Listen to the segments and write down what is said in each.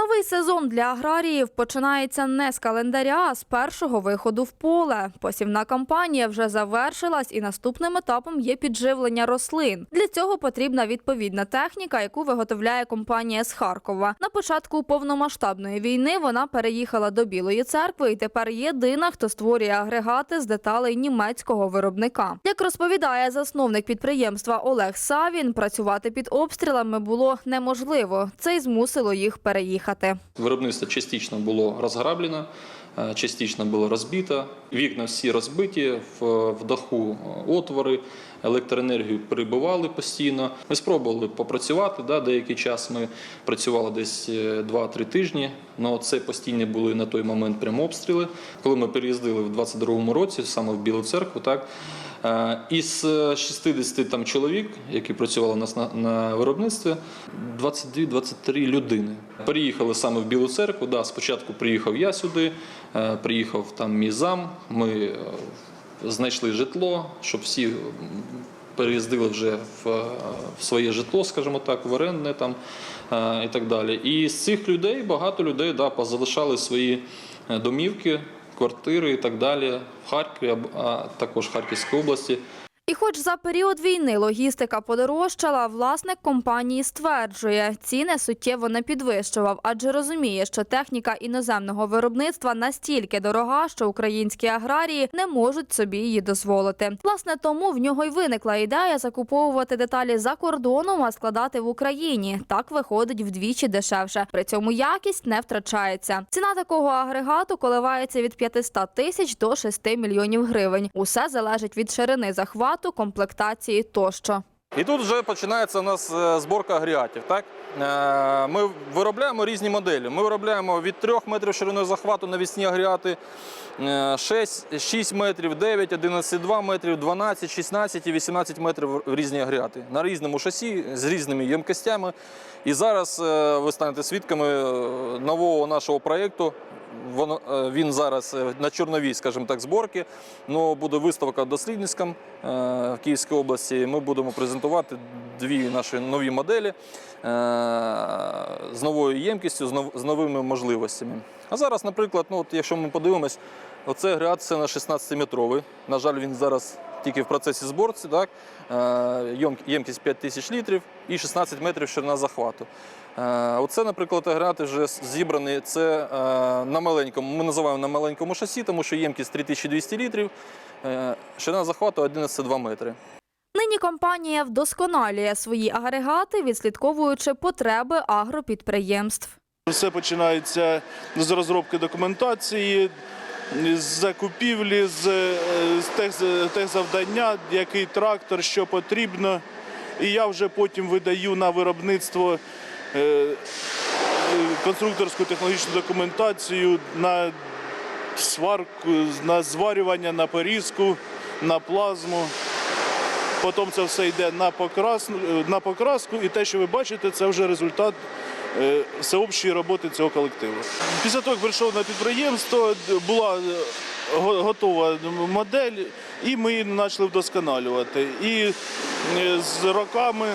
Новий сезон для аграріїв починається не з календаря, а з першого виходу в поле. Посівна кампанія вже завершилась, і наступним етапом є підживлення рослин. Для цього потрібна відповідна техніка, яку виготовляє компанія з Харкова. На початку повномасштабної війни вона переїхала до Білої церкви і тепер єдина, хто створює агрегати з деталей німецького виробника. Як розповідає засновник підприємства Олег Савін, працювати під обстрілами було неможливо. Це й змусило їх переїхати. Виробництво частично було розграблено, е, частично було розбито. Вікна всі розбиті, в, даху отвори, електроенергію перебивали постійно. Ми спробували попрацювати. Да, деякий час ми працювали десь е, 2-3 тижні. але це постійні були на той момент прямо обстріли. Коли ми переїздили в 22-му році, саме в Білу церкву, так. Е, Із е, 60 там чоловік, які працювали у нас на, на виробництві, 22-23 людини. Переїхали саме в Білу церкву. Да, спочатку приїхав я сюди, е, приїхав там мій зам. Ми е, знайшли житло, щоб всі переїздили вже в, е, в своє житло, скажімо так, в орендне там е, і так далі. І з цих людей багато людей да, позалишали свої е, домівки квартири і так далі в Харкові, а також Харківській області. І хоч за період війни логістика подорожчала, власник компанії стверджує, ціни суттєво не підвищував, адже розуміє, що техніка іноземного виробництва настільки дорога, що українські аграрії не можуть собі її дозволити. Власне, тому в нього й виникла ідея закуповувати деталі за кордоном, а складати в Україні. Так виходить вдвічі дешевше. При цьому якість не втрачається. Ціна такого агрегату коливається від 500 тисяч до 6 мільйонів гривень. Усе залежить від ширини захвату, комплектації тощо. І тут вже починається у нас е, зборка агрегатів. Так? Е, Ми виробляємо різні моделі. Ми виробляємо від 3 метрів шириною захвату навісні агрегати, е, 6, 6 метрів, 9, 11,2 метрів, 12, 16 і 18 метрів різні агрегати. На різному шасі, з різними ємкостями. І зараз е, ви станете свідками нового нашого проєкту. Воно, е, він зараз е, на чорновій, скажімо так, зборки. Ну, буде виставка дослідницька е, в Київській області. Ми будемо презентувати дві наші нові моделі з новою ємкістю, з новими можливостями. А зараз, наприклад, ну, от, якщо ми подивимось, оце агрегат це на 16-метровий. На жаль, він зараз тільки в процесі зборці. Так? Е, Ємкість 5 тисяч літрів і 16 метрів ширина захвату. Е, Оце, наприклад, агрегати вже зібрані. Це е, на маленькому, ми називаємо на маленькому шасі, тому що ємкість 3200 літрів, ширина захвату 11,2 метри. Нині компанія вдосконалює свої агрегати, відслідковуючи потреби агропідприємств. Все починається з розробки документації, з закупівлі, з, е, з тех- завдання, який трактор, що потрібно. І я вже потім видаю на виробництво е, е, конструкторську технологічну документацію на сварку, на зварювання, на порізку, на плазму. Потім це все йде на покраску, на покраску, і те, що ви бачите, це вже результат е, всеобщої роботи цього колективу. Після того, як прийшов на підприємство, була е, готова модель, і ми її почали вдосконалювати. І е, з роками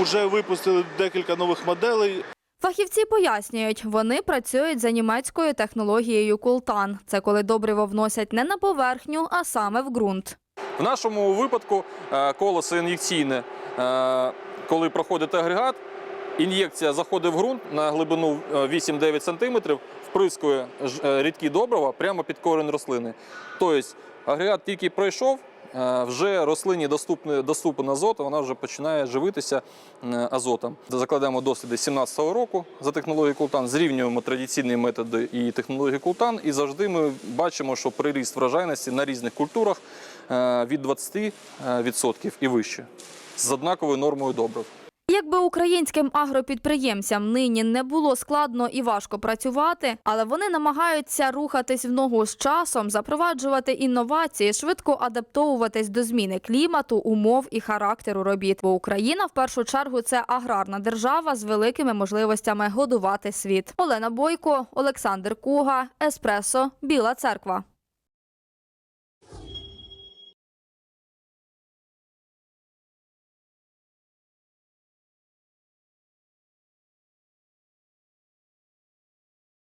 вже випустили декілька нових моделей. Фахівці пояснюють, вони працюють за німецькою технологією култан. Це коли добриво вносять не на поверхню, а саме в ґрунт. В нашому випадку е, колесо ін'єкційне, е, коли проходить агрегат, ін'єкція заходить в ґрунт на глибину е, 8-9 см, вприскує е, рідкі добрива прямо під корінь рослини. Тобто агрегат тільки пройшов, е, вже рослині доступний, доступен азот, вона вже починає живитися е, азотом. Закладаємо досліди 17-го року за технологією Култан, зрівнюємо традиційні методи і технології Култан, і завжди ми бачимо, що приріст врожайності на різних культурах е, від 20% і вище з однаковою нормою добрив. Якби українським агропідприємцям нині не було складно і важко працювати, але вони намагаються рухатись в ногу з часом, запроваджувати інновації, швидко адаптовуватись до зміни клімату, умов і характеру робіт. Бо Україна в першу чергу це аграрна держава з великими можливостями годувати світ. Олена Бойко, Олександр Куга, Еспресо, Біла Церква.